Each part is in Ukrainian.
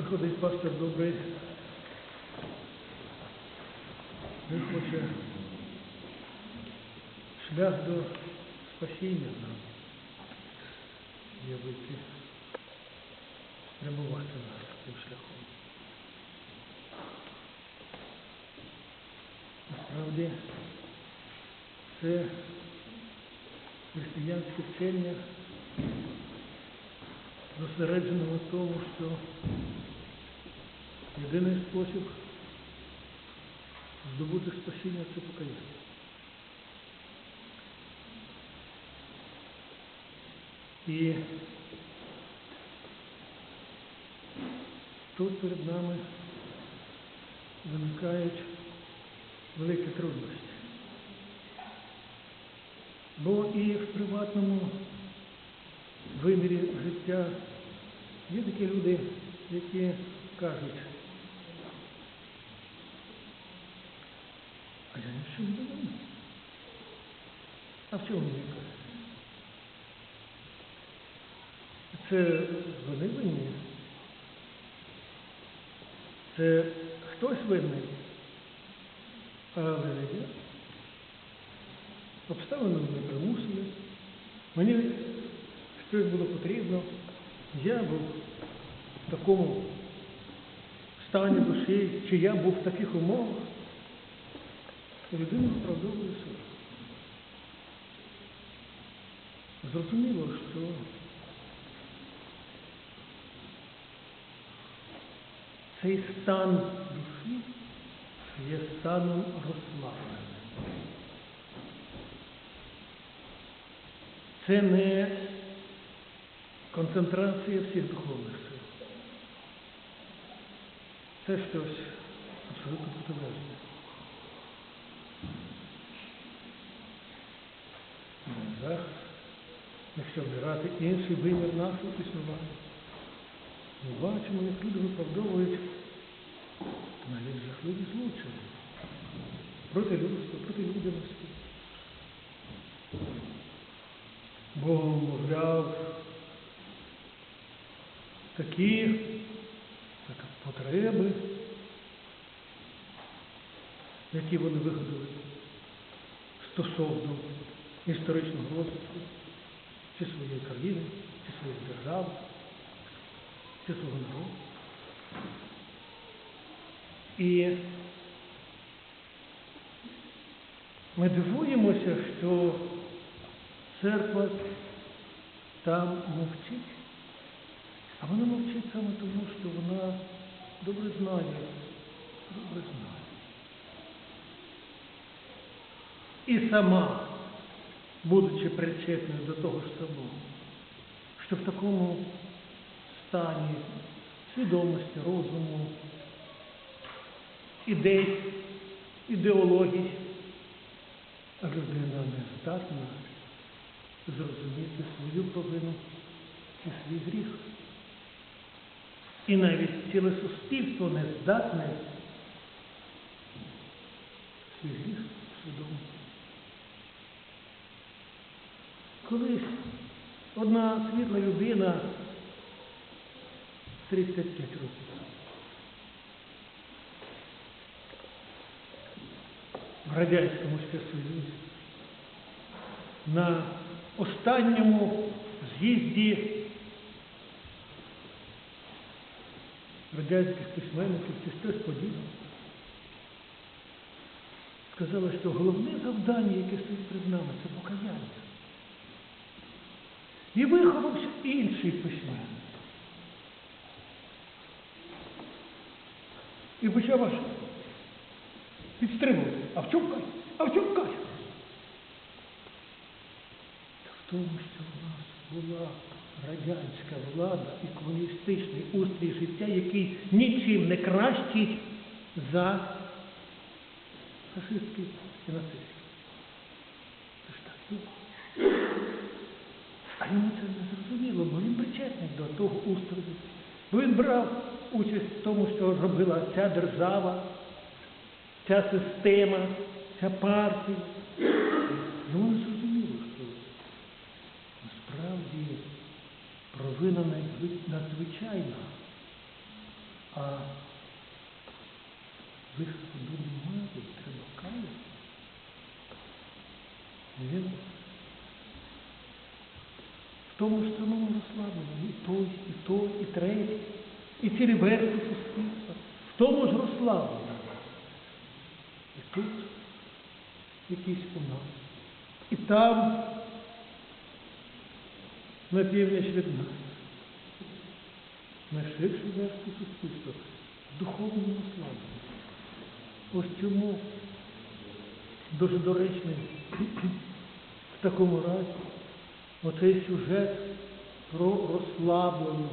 приходить пастор добрий, він хоче шлях до спасіння нам явити, спрямувати нас цим шляхом. Насправді це християнське вчення зосереджено на тому, що єдиний спосіб здобути спасіння це покаяння. І тут перед нами виникають великі трудності. Бо і в приватному вимірі життя є такі люди, які кажуть, а я ні в чому не винен. А в чому мені кажуть? Це вони винні. Це хтось винний, але не я. Обставини мене примусили. Мені щось було потрібно. Я був в такому стані душі, чи я був в таких умовах. Людина вправдовує себе. Зрозуміло, що цей стан душі є станом розслаблення. Це не концентрація всіх духовних сил. Це щось абсолютно протилежне. Зараз, якщо вбирати інший вимір нашого існування, ми бачимо, як люди виправдовують навіть жахливі злочини проти людства, проти людяності. Бо, мовляв, такі так, потреби, які вони вигадали стосовно історичного розвитку чи своєї країни, чи своєї держави, чи свого народу. І ми дивуємося, що церква там мовчить. А вона мовчить саме тому, що вона добре знає, добре знає. І сама, будучи причетною до того ж самого, що в такому стані свідомості, розуму, ідей, ідеологій, людина не здатна зрозуміти свою провину чи свій гріх. І навіть ціле суспільство не здатне свій гріх усвідомити. Колись одна світла людина 35 років. В Радянському Союзі на останньому з'їзді радянських письменників чи щось подібне. Сказали, що головне завдання, яке стоїть перед нами, це покаяння. І виховався інший письменник. І почав аж підтримувати. А в чому кай? А в чому кай? Та в тому, що в нас була радянська влада і комуністичний устрій життя, який нічим не кращий за фашистський і нацистський. Це ж так було. А йому це не зрозуміло, бо він причетний до того устрою. Бо він брав участь в тому, що робила ця держава, ця система, ця партія. Йому не зрозуміло, що провина надзвичайна. А виходу немає, треба каятися. Він в тому ж самому розслабленні і той, і той, і третій, і цілі верхи суспільства, в тому ж розслабленні. І тут якийсь у нас. І там, на північ від нас, найширші верстви суспільства, в духовному розслабленні. Ось чому дуже доречний в такому разі оцей сюжет про розслабленого,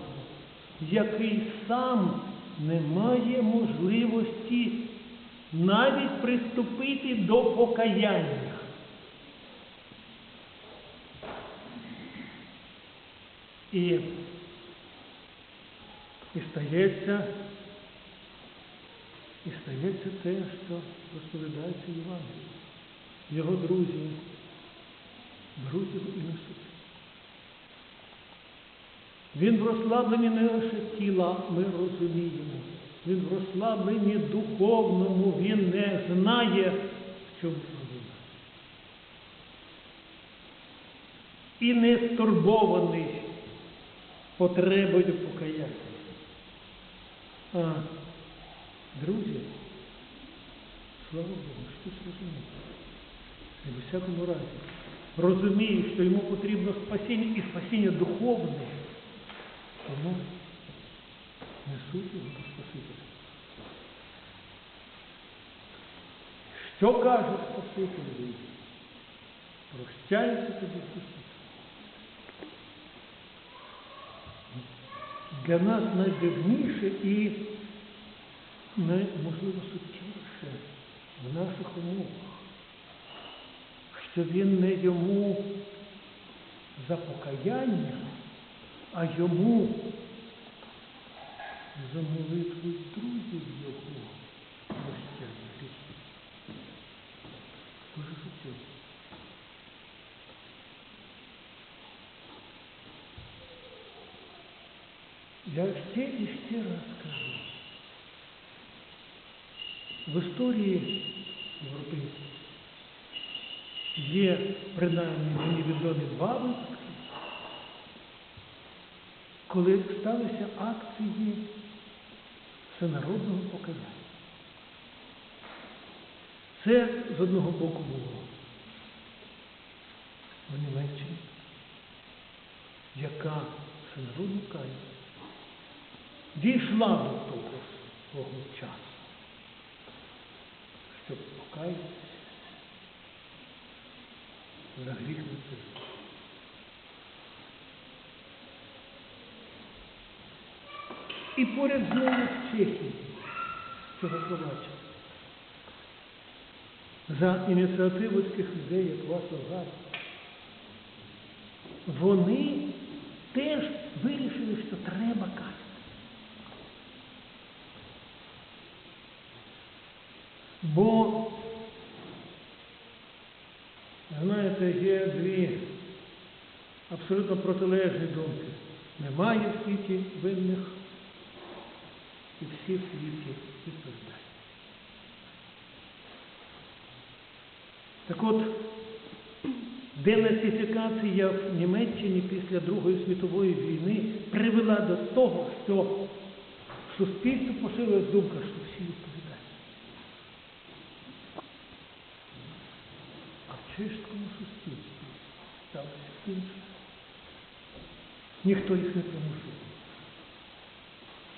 який сам не має можливості навіть приступити до покаяння. І, і стається, і стається те, що розповідається Євангеліє. Його друзі беруть його і несуть. Він в розслабленні не лише тіла, ми розуміємо. Він в розслабленні духовному, він не знає, в чому проблема. І не стурбований потребою покаяння. А друзі, слава Богу, щось розуміє. І в усякому разі розуміє, що йому потрібно спасіння і спасіння духовне, тому несуть його до Спасителя. Що каже Спаситель? Прощається тобі Христос. Для нас найдивніше і найможливо суттєвіше в наших умовах, що він не йому за покаяння, а йому за молитву друзів його гріхів. Дуже суттєво. Я ще і ще раз кажу. В історії європейській є принаймні мені відомі два випадки, коли сталися акції всенародного покарання. Це з одного боку було в Німеччині, яка всенародно кає дійшла до того свого часу, щоб покаятися за гріх нацизму. І поряд з нею Чехії, Чехословаччина. За ініціативу таких людей, як Вацлав Гавел, вони теж вирішили, що треба кати. Бо, знаєте, є дві абсолютно протилежні думки. Немає в світі винних і всі в світі відповідають. Так от, денацифікація в Німеччині після Другої світової війни привела до того, що в суспільстві поширилась думка, що всі відповідають. Чешському суспільстві сталося інше. Ніхто їх не примусив.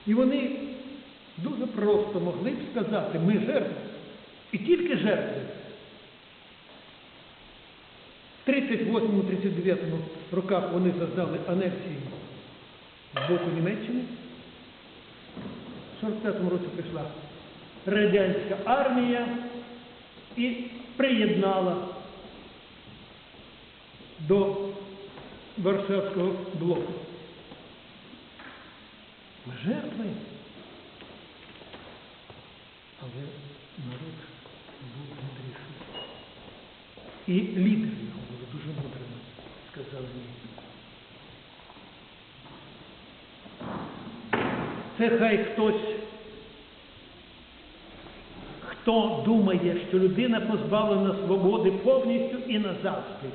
І вони дуже просто могли б сказати, ми жертви. І тільки жертви. В 38-39 роках вони зазнали анексії з боку Німеччини. В 45-му році прийшла радянська армія і приєднала до Варшавського блоку. Ми жертви. Але народ був мудріший. І лідери його були дуже мудрими, сказали ні. Це хай хтось Хто думає, що людина позбавлена свободи повністю і назавжди,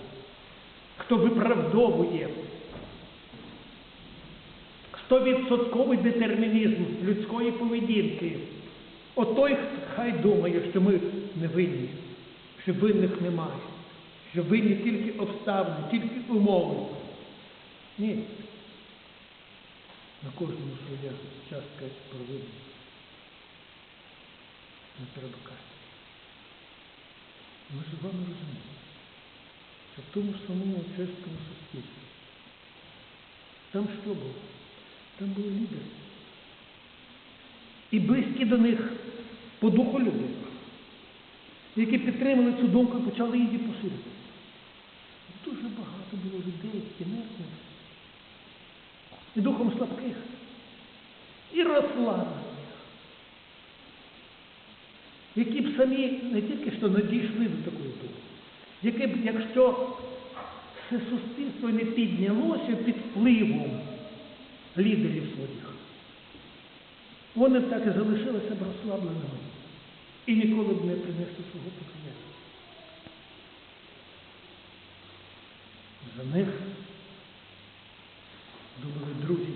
хто виправдовує стовідсотковий детермінізм людської поведінки, отой хай думає, що ми не винні, що винних немає, що винні тільки обставини, тільки умови. Ні. На кожному своя частка провини. Не треба казати. Ми ж вами розуміємо, в тому ж самому чеському суспільстві там що було? Там були лідери. І близькі до них по духу люди, які підтримали цю думку і почали її поширити. Дуже багато було людей, які інертних, і духом слабких, і розслаблених, які б самі не тільки що не дійшли до такої думки, яке б, якщо це суспільство не піднялося під впливом лідерів своїх, вони б так і залишилися б розслабленими і ніколи б не принесли свого покаяння. За них думали друзі.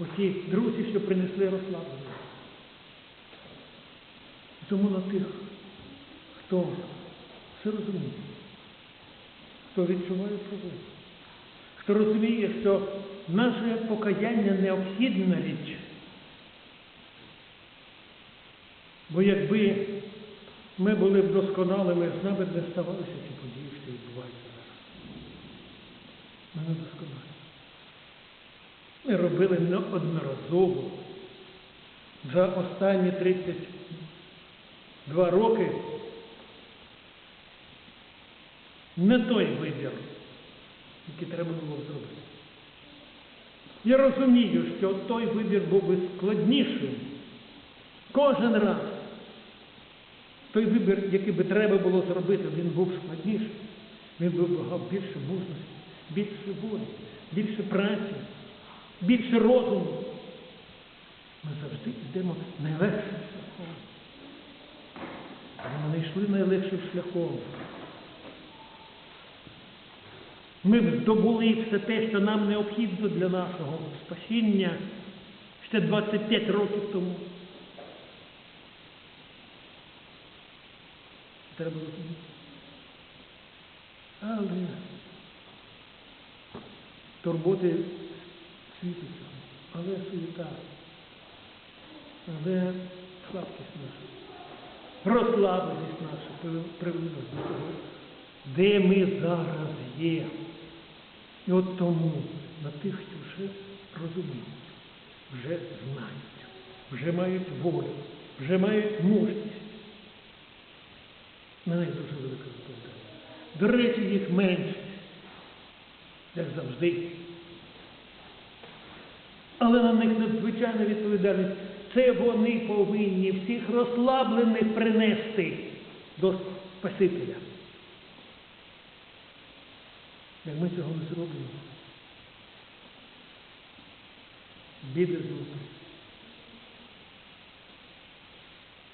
Оті друзі, що принесли розслаблення. Тому на тих, хто все розуміє, хто відчуває проблему, хто розуміє, що наше покаяння необхідна річ. Бо якби ми були б досконалими, з нами б не ставалися ці події, що відбуваються зараз. Ми не досконалі. Ми робили неодноразово за останні 32 роки не той вибір, який треба було зробити. Я розумію, що той вибір був би складнішим. Кожен раз той вибір, який би треба було зробити, він був складніший. Він би вимагав більше мужності, більше волі, більше праці, більше розуму. Ми завжди йдемо найлегшим шляхом. Ми не йшли найлегшим шляхом. Ми здобули все те, що нам необхідно для нашого спасіння ще 25 років тому. Треба розуміти. Але турботи світу цього, але суєта, але слабкість наша, розслабленість наша привела до того, де ми зараз є. І от тому на тих, хто вже розуміють, вже знають, вже мають волю, вже мають мужність. На них дуже велика відповідальність. До речі, їх менше, як завжди. Але на них надзвичайна відповідальність. Це вони повинні всіх розслаблених принести до Спасителя. Як ми цього не зробимо, біди зробимо.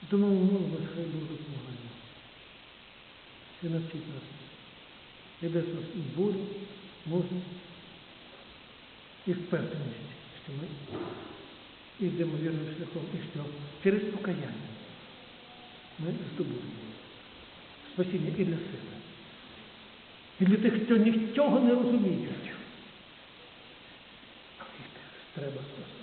Тому молимось, хай Бог допомагає. Це навчить нас. І дасть нас і волю, мужність, і впевненість, що ми йдемо вірним шляхом, і що через покаяння ми здобудемо спасіння і для себе. І для тих, хто нічого не розуміють. Але теж треба спасати.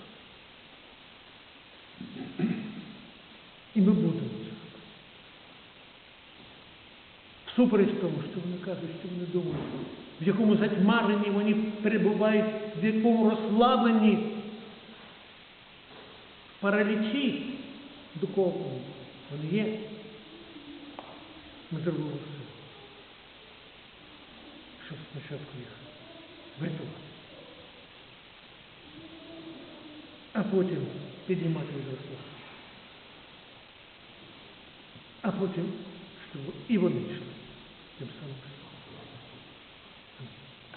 І ми будемо це робити. Всупереч тому, що вони кажуть, що вони думають, в якому затьмаренні вони перебувають, в якому розслабленні, паралічі духовному. Вони є. Ми зробимо все щоб спочатку їх врятувати. А потім піднімати зросла. А потім, щоб і вони йшли тим самим.